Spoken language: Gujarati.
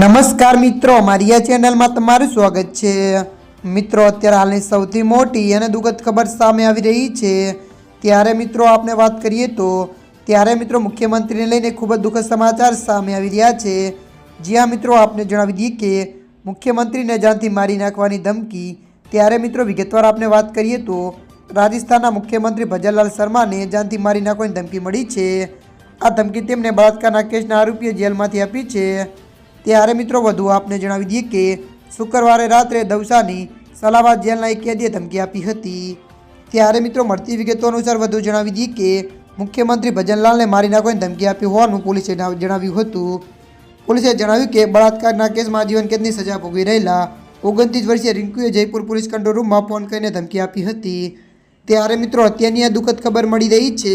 નમસ્કાર મિત્રો, મારી આ ચેનલમાં તમારું સ્વાગત છે. મિત્રો, અત્યારે હાલની સૌથી મોટી અને દુઃખદ ખબર સામે આવી રહી છે. ત્યારે મિત્રો આપણે વાત કરીએ તો, ત્યારે મિત્રો, મુખ્યમંત્રીને લઈને ખૂબ જ દુઃખદ સમાચાર સામે આવી રહ્યા છે. જ્યાં મિત્રો, આપને જણાવી દઈએ કે, મુખ્યમંત્રીને જાનથી મારી નાખવાની ધમકી. ત્યારે મિત્રો, વિગતવાર આપણે વાત કરીએ તો, રાજસ્થાનના મુખ્યમંત્રી ભજનલાલ શર્માને જાનથી મારી નાખવાની ધમકી મળી છે. આ ધમકી તેમને બળાત્કારના કેસના આરોપીએ જેલમાંથી આપી છે. ત્યારે મિત્રો વધુ આપને જણાવી દઈએ કે શુક્રવારે રાત્રે દવસાની સલાવાદ જેલના એક કેદીએ ધમકી આપી હતી. ત્યારે મિત્રો મળતી વિગતો અનુસાર વધુ જણાવી દઈએ કે મુખ્યમંત્રી ભજનલાલને મારી નાખવાની ધમકી આપી હોવાનું પોલીસે જણાવ્યું હતું. પોલીસે જણાવ્યું કે બળાત્કારના કેસમાં જીવન કેદની સજા ભોગવી રહેલા ઓગણત્રીસ વર્ષીય રિંકુએ જયપુર પોલીસ કંટ્રોલ રૂમમાં ફોન કરીને ધમકી આપી હતી. ત્યારે મિત્રો અત્યારની આ દુઃખદ ખબર મળી રહી છે